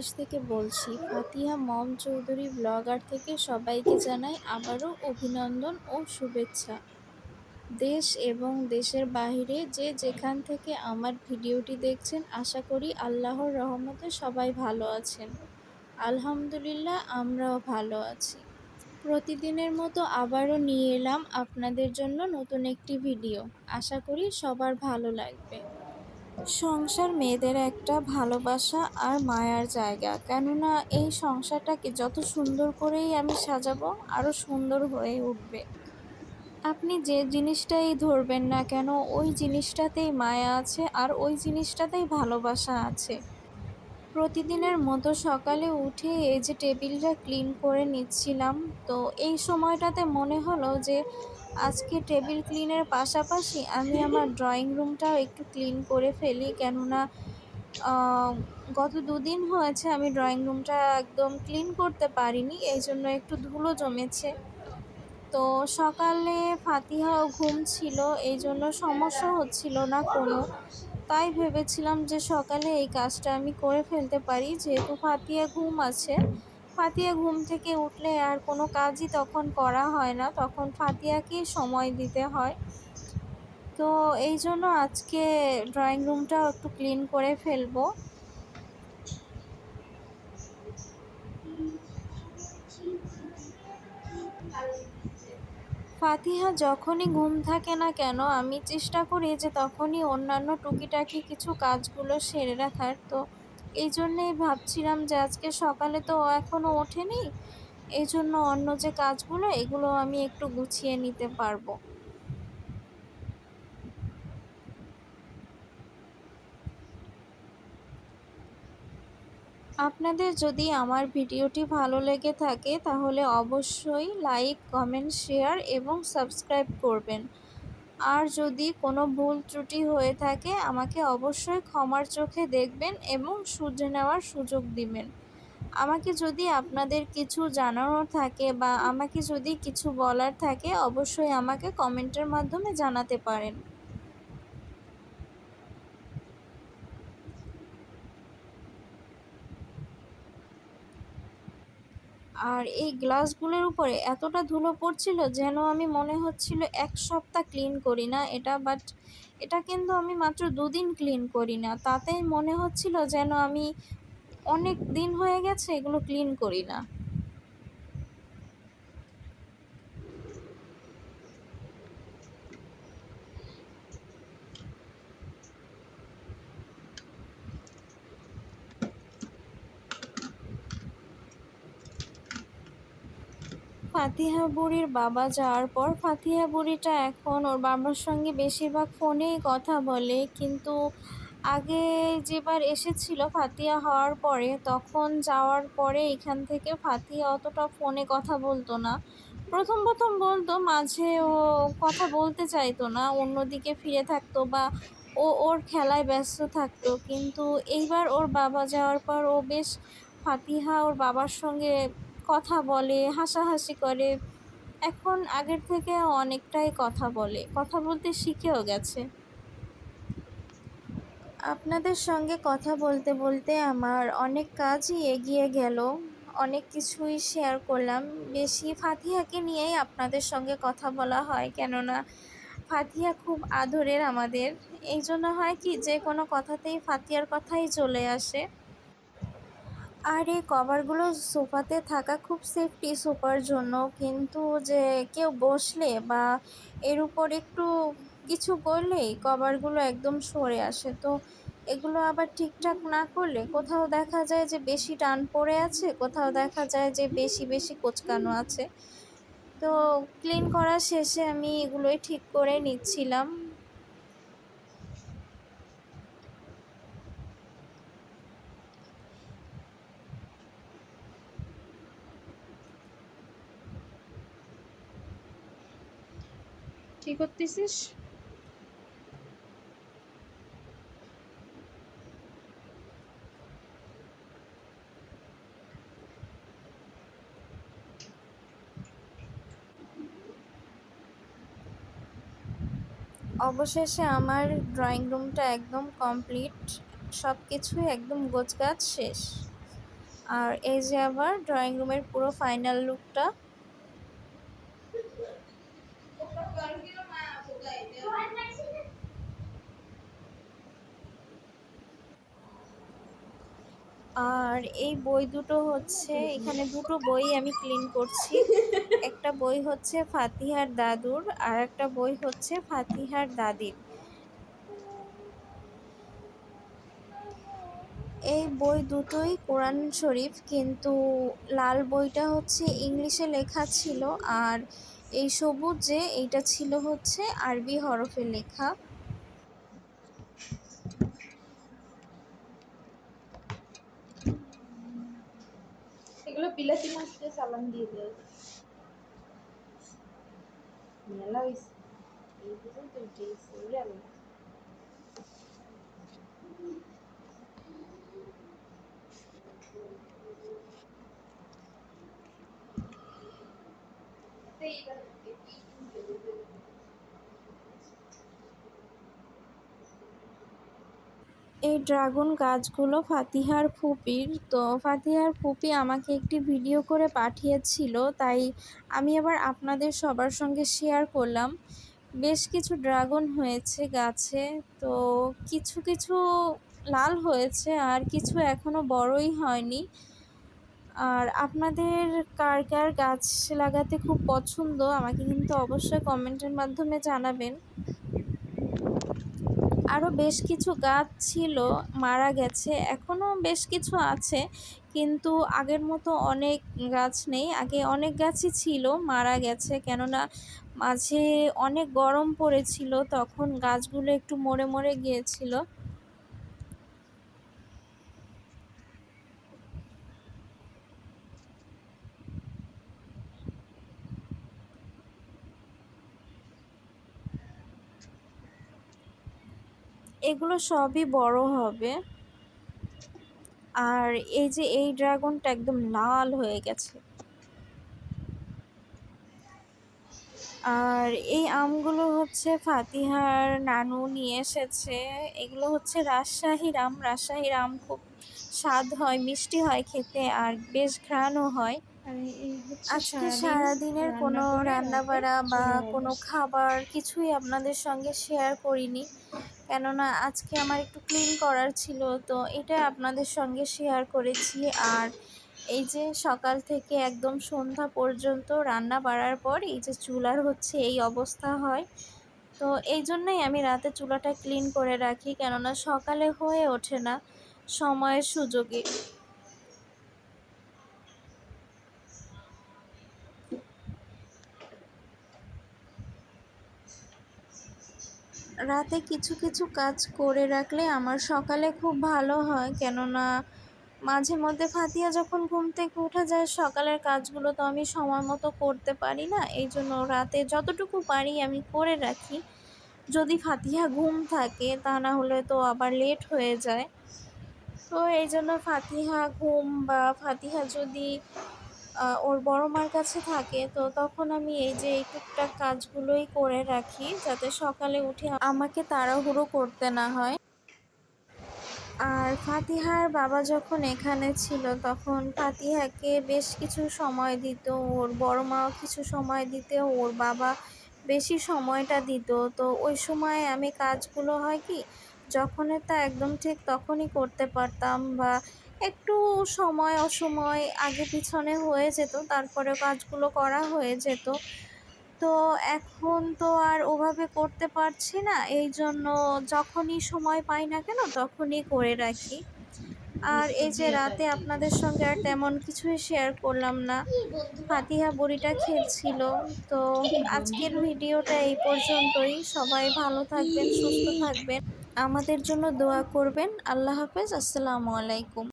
বাংলাদেশ থেকে বলছি, ফাতিহা মম চৌধুরী ব্লগার থেকে সবাইকে জানাই আবারও অভিনন্দন ও শুভেচ্ছা। দেশ এবং দেশের বাইরে যে যেখান থেকে আমার ভিডিওটি দেখছেন, আশা করি আল্লাহর রহমতে সবাই ভালো আছেন। আলহামদুলিল্লাহ, আমরাও ভালো আছি। প্রতিদিনের মতো আবারও নিয়ে এলাম আপনাদের জন্য নতুন একটি ভিডিও। আশা করি সবার ভালো লাগবে। সংসার মেয়েদের একটা ভালোবাসা আর মায়ার জায়গা। কেননা এই সংসারটাকে যত সুন্দর করেই আমি সাজাবো আরও সুন্দর হয়ে উঠবে। আপনি যে জিনিসটাই ধরবেন না কেন, ওই জিনিসটাতেই মায়া আছে আর ওই জিনিসটাতেই ভালোবাসা আছে। প্রতিদিনের মতো সকালে উঠে এই যে টেবিলটা ক্লিন করে নিচ্ছিলাম, তো এই সময়টাতে মনে হলো যে আজকে টেবিল ক্লিনের পাশাপাশি আমি আমার ড্রয়িং রুমটাও একটু ক্লিন করে ফেলি। কেননা গত দুদিন হয়েছে আমি ড্রয়িং রুমটা একদম ক্লিন করতে পারিনি, এই জন্য একটু ধুলো জমেছে। তো সকালে ফাতিহাও ঘুম ছিল, এই জন্য সমস্যা হচ্ছিল না কোনো। তাই ভেবেছিলাম যে সকালে এই কাজটা আমি করে ফেলতে পারি, যেহেতু ফাতিয়া ঘুম আছে। ফাতিয়া ঘুম থেকে উঠলে আর কোনো কাজই তখন করা হয় না, তখন ফাতিয়াকেই সময় দিতে হয়। তো এই জন্য আজকে ড্রয়িং রুমটাও একটু ক্লিন করে ফেলব। ফাতিহা যখনই ঘুম থাকে না কেন, আমি চেষ্টা করি যে তখনই অন্যান্য টুকিটাকি কিছু কাজগুলো সেরে রাখার। তো এই জন্যেই ভাবছিলাম যে আজকে সকালে তো এখনও ওঠেনি। এই জন্য অন্য যে কাজগুলো, এগুলো আমি একটু গুছিয়ে নিতে পারব। আপনাদের যদি আমার ভিডিওটি ভালো লেগে থাকে, তাহলে অবশ্যই লাইক, কমেন্ট, শেয়ার এবং সাবস্ক্রাইব করবেন। আর যদি কোনো ভুল ত্রুটি হয়ে থাকে, আমাকে অবশ্যই ক্ষমার চোখে দেখবেন এবং শুধরে নেওয়ার সুযোগ দিবেন। আমাকে যদি আপনাদের কিছু জানানোর থাকে বা আমাকে যদি কিছু বলার থাকে, অবশ্যই আমাকে কমেন্টের মাধ্যমে জানাতে পারেন। আর এই গ্লাসগুলোর উপরে এতটা ধুলো পড়ছিল যেন আমি মনে হচ্ছিল এক সপ্তাহ ক্লিন করি না এটা, বাট এটা কিন্তু আমি মাত্র দুদিন ক্লিন করি না। তাতেই মনে হচ্ছিল যেন আমি অনেক দিন হয়ে গেছে এগুলো ক্লিন করি না। ফাতিহা বুড়ির বাবা যাওয়ার পর ফাতিহা বুড়িটা এখন ওর বাবার সঙ্গে বেশিরভাগ ফোনেই কথা বলে। কিন্তু আগে যেবার এসেছিল ফাতিহা হওয়ার পরে, তখন যাওয়ার পরে এখান থেকে ফাতিহা অতটা ফোনে কথা বলতো না। প্রথম প্রথম বলতো, মাঝে ও কথা বলতে চাইতো না, অন্যদিকে ফিরে থাকতো বা ও ওর খেলায় ব্যস্ত থাকতো। কিন্তু এইবার ওর বাবা যাওয়ার পর ও বেশ ফাতিহা ওর বাবার সঙ্গে কথা বলে, হাসাহাসি করে। এখন আগের থেকে অনেকটাই কথা বলে। কথা বলতে শিখেও গেছে। আপনাদের সঙ্গে কথা বলতে বলতে আমার অনেক কাজই এগিয়ে গেল। অনেক কিছুই শেয়ার করলাম। বেশি ফাতিহাকে নিয়েই আপনাদের সঙ্গে কথা বলা হয়। কেননা, ফাতিহা খুব আদরের আমাদের। এই জন্য হয় কি, যে কোনো কথাতেই ফাতিয়ার কথাই চলে আসে। আর এই কভারগুলো সোফাতে থাকা খুব সেফটি সোফার জন্য। কিন্তু যে কেউ বসলে বা এর উপর একটু কিছু করলেই কভারগুলো একদম সরে আসে। তো এগুলো আবার ঠিকঠাক না করলে কোথাও দেখা যায় যে বেশি টান পড়ে আছে, কোথাও দেখা যায় যে বেশি বেশি কোচকানো আছে। তো ক্লিন করা শেষে আমি এগুলোই ঠিক করে নিচ্ছিলাম। কি করতেছিস? অবশেষে আমার ড্রয়িং রুমটা একদম কমপ্লিট। সব কিছুই একদম গোছগাছ শেষ। আর এই যে আবার ড্রয়িং রুমের পুরো ফাইনাল লুকটা। আর এই বই দুটো হচ্ছে, এখানে দুটো বই আমি ক্লিন করছি। একটা বই হচ্ছে ফাতিহার দাদুর আর একটা বই হচ্ছে ফাতিহার দাদির। এই বই দুটোই কোরআন শরীফ, কিন্তু লাল বইটা হচ্ছে ইংলিশে লেখা ছিল আর এই সবুজ যে এইটা ছিল হচ্ছে আরবি হরফে লেখা। এগুলো বিলাতি মাছ দিয়ে চালান দিয়ে দেয়। মেলা হয়েছে উঠেছে ওরে আল্লাহ এই ড্রাগন গাছগুলো ফাতিহার ফুপির। তো ফাতিহার ফুপি আমাকে একটি ভিডিও করে পাঠিয়েছিল, তাই আমি আবার আপনাদের সবার সঙ্গে শেয়ার করলাম। বেশ কিছু ড্রাগন হয়েছে গাছে, তো কিছু কিছু লাল হয়েছে, আর কিছু এখনও বড়ই হয়নি। আর আপনাদের কার কার গাছ লাগাতে খুব পছন্দ, আমাকে কিন্তু অবশ্যই কমেন্টের মাধ্যমে জানাবেন। আরও বেশ কিছু গাছ ছিল, মারা গেছে এখনও বেশ কিছু আছে, কিন্তু আগের মতো অনেক গাছ নেই। আগে অনেক গাছই ছিল, মারা গেছে, কেননা মাঝে অনেক গরম পড়েছিল, তখন গাছগুলো একটু মরে মরে গিয়েছিল। এগুলো সবই বড় হবে। আর এই যে এই ড্রাগনটা একদম লাল হয়ে গেছে। আর এই আমগুলো হচ্ছে ফাতিহার নানু নিয়ে এসেছে। এগুলো হচ্ছে রাজশাহীর আম রাজশাহীর আম খুব স্বাদ হয়, মিষ্টি হয় খেতে আর বেশ ঘ্রাণও হয়। আজকে সারাদিনের কোনো রান্না রান্নাবাড়া বা কোনো খাবার কিছুই আপনাদের সঙ্গে শেয়ার করিনি। কেননা আজকে আমার একটু ক্লিন করার ছিল তো এটা আপনাদের সঙ্গে শেয়ার করেছি। আর এই যে সকাল থেকে একদম সন্ধ্যা পর্যন্ত রান্না বাড়ার পর এই যে চুলার হচ্ছে এই অবস্থা হয় তো এই জন্যই আমি রাতে চুলাটা ক্লিন করে রাখি। কেননা সকালে হয়ে ওঠে না সময়ের সুযোগে। রাতে কিছু কিছু কাজ করে রাখলে আমার সকালে খুব ভালো হয়। কেননা, মাঝে মধ্যে ফাতিয়া যখন ঘুম থেকে উঠে যায়, সকালের কাজগুলো তো আমি সময় মতো করতে পারি না। এই জন্য রাতে যতটুকু পারি আমি করে রাখি। যদি ফাতিহা ঘুম থাকে, তা না হলে তো আবার লেট হয়ে যায়। তো এই জন্য ফাতিহা ঘুম বা ফাতিহা যদি ওর বড় মার কাছে থাকে, তো তখন আমি এই যে এই টুকটাক কাজগুলোই করে রাখি যাতে সকালে উঠে আমাকে তাড়াহুড়ো করতে না হয়। আর ফাতিহার বাবা যখন এখানে ছিল, তখন ফাতিহাকে বেশ কিছু সময় দিত, ওর বড় মাও কিছু সময় দিতে, ওর বাবা বেশি সময়টা দিত। তো ওই সময় আমি কাজগুলো হয় কি যখনের তা একদম ঠিক তখনই করতে পারতাম বা একটু সময় অসময় আগে পিছনে হয়ে যেত তারপরে কাজগুলো করা হয়ে যেত। তো এখন তো আর ওভাবে করতে পারছি না এই জন্য যখনই সময় পাই না কেন তখনই করে রাখি। আর এই যে রাতে আপনাদের সঙ্গে আর তেমন কিছুই শেয়ার করলাম না। ফাতিহা বড়িটা খেয়েছিল তো আজকের ভিডিওটা এই পর্যন্তই। সবাই ভালো থাকবেন সুস্থ থাকবেন। আমাদের জন্য দোয়া করবেন। আল্লাহ হাফেজ আসসালামু আলাইকুম।